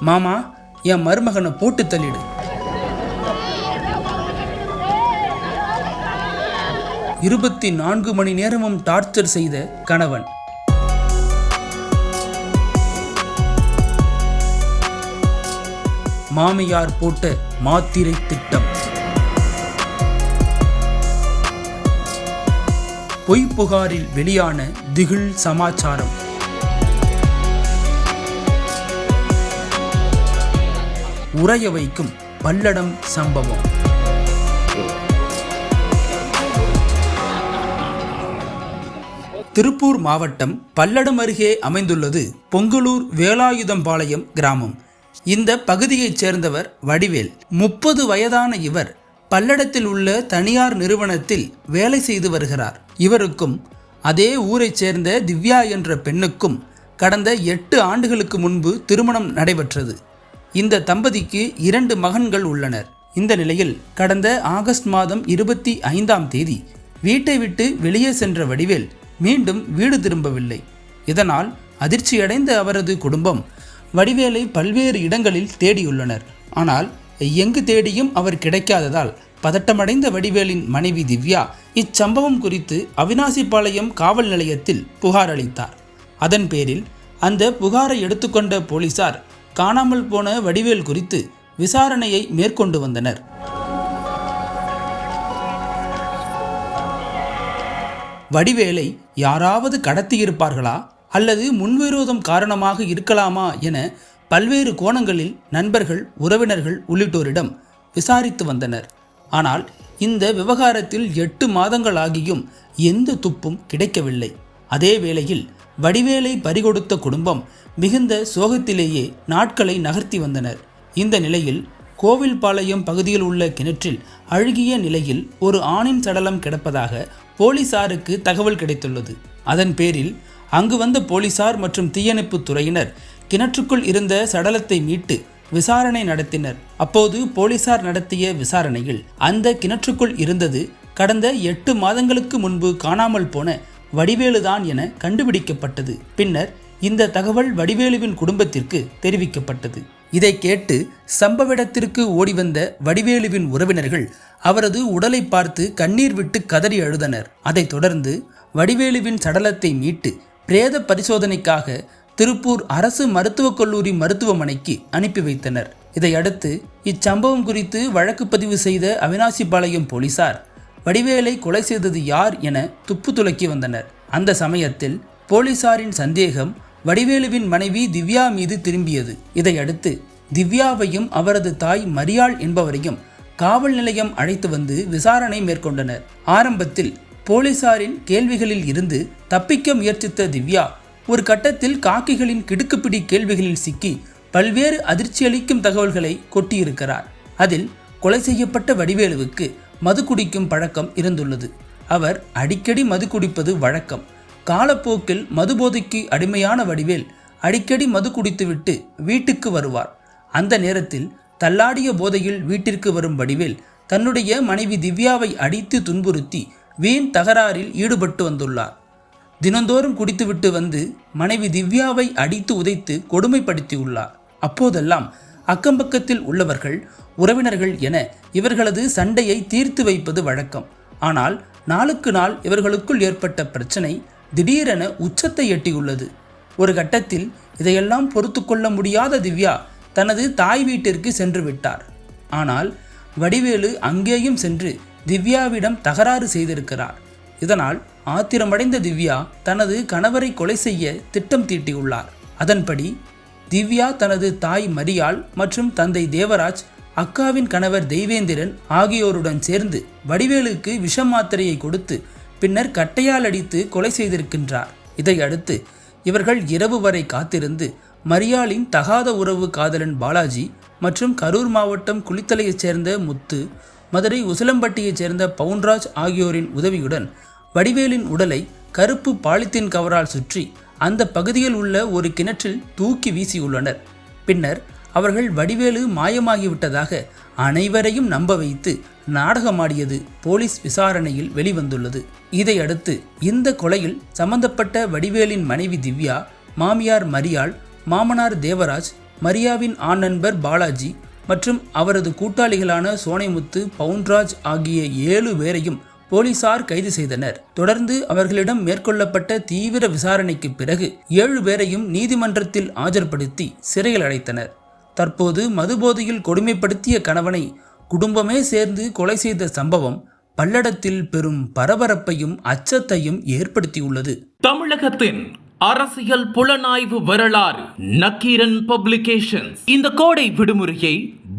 மாமா என் மருமகனை போட்டு தள்ளிடு. இருபத்தி நான்கு மணி நேரமும் டார்ச்சர் செய்த கணவன். மாமியார் போட்ட மாத்திரை திட்டம். பொய் புகாரில் வெளியான திகில் சமாச்சாரம். உறைய வைக்கும் பல்லடம் சம்பவம். திருப்பூர் மாவட்டம் பல்லடம் அருகே அமைந்துள்ளது பொங்கலூர் வேலாயுதம்பாளையம் கிராமம். இந்த பகுதியைச் சேர்ந்தவர் வடிவேல். முப்பது வயதான இவர் பல்லடத்தில் உள்ள தனியார் நிறுவனத்தில் வேலை செய்து வருகிறார். இவருக்கும் அதே ஊரைச் சேர்ந்த திவ்யா என்ற பெண்ணுக்கும் கடந்த எட்டு ஆண்டுகளுக்கு முன்பு திருமணம் நடைபெற்றது. இந்த தம்பதிக்கு இரண்டு மகன்கள் உள்ளனர். இந்த நிலையில் கடந்த ஆகஸ்ட் மாதம் இருபத்தி ஐந்தாம் தேதி வீட்டை விட்டு வெளியே சென்ற வடிவேல் மீண்டும் வீடு திரும்பவில்லை. இதனால் அதிர்ச்சியடைந்த அவரது குடும்பம் வடிவேலை பல்வேறு இடங்களில் தேடியுள்ளனர். ஆனால் எங்கு தேடியும் அவர் கிடைக்காததால் பதட்டமடைந்த வடிவேலின் மனைவி திவ்யா இச்சம்பவம் குறித்து அவினாசிபாளையம் காவல் நிலையத்தில் புகார் அளித்தார். அதன் பேரில் அந்த புகாரை எடுத்துக்கொண்ட போலீசார் காணாமல் போன வடிவேல் குறித்து விசாரணையை மேற்கொண்டு வந்தனர். வடிவேலை யாராவது கடத்தியிருப்பார்களா? அல்லது முன்விரோதம் காரணமாக இருக்கலாமா என பல்வேறு கோணங்களில் நண்பர்கள் உறவினர்கள் உள்ளிட்டோரிடம் விசாரித்து வந்தனர். ஆனால் இந்த விவகாரத்தில் எட்டு மாதங்கள் ஆகியும் எந்த துப்பும் கிடைக்கவில்லை. அதே வேளையில் வடிவேலை பறிகொடுத்த குடும்பம் மிகுந்த சோகத்திலேயே நாட்களை நகர்த்தி வந்தனர். இந்த நிலையில் கோவில்பாளையம் பகுதியில் உள்ள கிணற்றில் அழுகிய நிலையில் ஒரு ஆணின் சடலம் கிடப்பதாக போலீசாருக்கு தகவல் கிடைத்துள்ளது. அதன் பேரில் அங்கு வந்த போலீசார் மற்றும் தீயணைப்புத் துறையினர் கிணற்றுக்குள் இருந்த சடலத்தை மீட்டு விசாரணை நடத்தினர். அப்போது போலீசார் நடத்திய விசாரணையில் அந்த கிணற்றுக்குள் இருந்தது கடந்த எட்டு மாதங்களுக்கு முன்பு காணாமல் போன வடிவேலுதான் என கண்டுபிடிக்கப்பட்டது. பின்னர் இந்த தகவல் வடிவேலுவின் குடும்பத்திற்கு தெரிவிக்கப்பட்டது. இதை கேட்டு சம்பவ இடத்திற்கு ஓடிவந்த வடிவேலுவின் உறவினர்கள் அவரது உடலை பார்த்து கண்ணீர் விட்டு கதறி அழுதனர். அதைத் தொடர்ந்து வடிவேலுவின் சடலத்தை மீட்டு பிரேத பரிசோதனைக்காக திருப்பூர் அரசு மருத்துவக் கல்லூரி மருத்துவமனைக்கு அனுப்பி வைத்தனர். இதையடுத்து இச்சம்பவம் குறித்து வழக்கு பதிவு செய்த அவினாசிபாளையம் போலீசார் வடிவேலை கொலை செய்தது யார் என துப்பு துலக்கி வந்தனர். அந்த சமயத்தில் போலீசாரின் சந்தேகம் வடிவேலுவின் மனைவி திவ்யா மீது திரும்பியது. இதையடுத்து திவ்யாவையும் அவரது தாய் மரியாள் என்பவரையும் காவல் நிலையம் அழைத்து வந்து விசாரணை மேற்கொண்டனர். ஆரம்பத்தில் போலீசாரின் கேள்விகளில் இருந்து தப்பிக்க முயற்சித்த திவ்யா ஒரு கட்டத்தில் காக்கிகளின் கிடுக்குப்பிடி கேள்விகளில் சிக்கி பல்வேறு அதிர்ச்சியளிக்கும் தகவல்களை கொட்டியிருக்கிறார். அதில் கொலை செய்யப்பட்ட வடிவேலுவுக்கு மது குடிக்கும் பழக்கம் இருந்துள்ளது. அவர் அடிக்கடி மது குடிப்பது வழக்கம். காலப்போக்கில் மதுபோதைக்கு அடிமையான வடிவேல் அடிக்கடி மது குடித்துவிட்டு வீட்டுக்கு வருவார். அந்த நேரத்தில் தள்ளாடிய போதையில் வீட்டிற்கு வரும் வடிவேல் தன்னுடைய மனைவி திவ்யாவை அடித்து துன்புறுத்தி வீண் தகராறில் ஈடுபட்டு வந்துள்ளார். தினந்தோறும் குடித்துவிட்டு வந்து மனைவி திவ்யாவை அடித்து உதைத்து கொடுமைப்படுத்தியுள்ளார். அப்போதெல்லாம் அக்கம்பக்கத்தில் உள்ளவர்கள் உறவினர்கள் என இவர்களது சண்டையை தீர்த்து வைப்பது வழக்கம். ஆனால் நாளுக்கு நாள் இவர்களுக்குள் ஏற்பட்ட பிரச்சனை திடீரென உச்சத்தை எட்டியுள்ளது. ஒரு கட்டத்தில் இதையெல்லாம் பொறுத்து கொள்ள முடியாத திவ்யா தனது தாய் வீட்டிற்கு சென்று விட்டார். ஆனால் வடிவேலு அங்கேயும் சென்று திவ்யாவிடம் தகராறு செய்திருக்கிறார். இதனால் ஆத்திரமடைந்த திவ்யா தனது கணவரை கொலை செய்ய திட்டம் தீட்டியுள்ளார். அதன்படி திவ்யா தனது தாய் மரியாள் மற்றும் தந்தை தேவராஜ் அக்காவின் கணவர் தெய்வேந்திரன் ஆகியோருடன் சேர்ந்து வடிவேலுக்கு விஷ மாத்திரையை கொடுத்து பின்னர் கட்டையால் அடித்து கொலை செய்திருக்கின்றார். இதையடுத்து இவர்கள் இரவு வரை காத்திருந்து மரியாளின் தகாத உறவு காதலன் பாலாஜி மற்றும் கரூர் மாவட்டம் குளித்தலையைச் சேர்ந்த முத்து மதுரை உசிலம்பட்டியைச் சேர்ந்த பவுன்ராஜ் ஆகியோரின் உதவியுடன் வடிவேலின் உடலை கருப்பு பாலித்தீன் கவரால் சுற்றி அந்த பகுதியில் உள்ள ஒரு கிணற்றில் தூக்கி வீசியுள்ளனர். பின்னர் அவர்கள் வடிவேலு மாயமாகிவிட்டதாக அனைவரையும் நம்ப வைத்து நாடகமாடியது போலீஸ் விசாரணையில் வெளிவந்துள்ளது. இதையடுத்து இந்த கொலையில் சம்பந்தப்பட்ட வடிவேலின் மனைவி திவ்யா மாமியார் மரியாள் மாமனார் தேவராஜ் மரியாவின் ஆண் நண்பர் பாலாஜி மற்றும் அவரது கூட்டாளிகளான சோனைமுத்து பவுன்ராஜ் ஆகிய ஏழு பேரையும் போலீசார் கைது செய்தனர். தொடர்ந்து அவர்களிடம் மேற்கொள்ளப்பட்ட தீவிர விசாரணைக்கு பிறகு ஏழு பேரையும் நீதிமன்றத்தில் ஆஜர்படுத்தி சிறையில் அடைத்தனர். தற்போது மதுபோதையில் கொடுமைப்படுத்திய கணவனை குடும்பமே சேர்ந்து கொலை செய்த சம்பவம் பல்லடத்தில் பெரும் பரபரப்பையும் அச்சத்தையும் ஏற்படுத்தியுள்ளது. தமிழகத்தின் அரசியல் புலனாய்வு வரலாறு நக்கீரன் பப்ளிகேஷன்ஸ். இந்த கோடை விடுமுறையை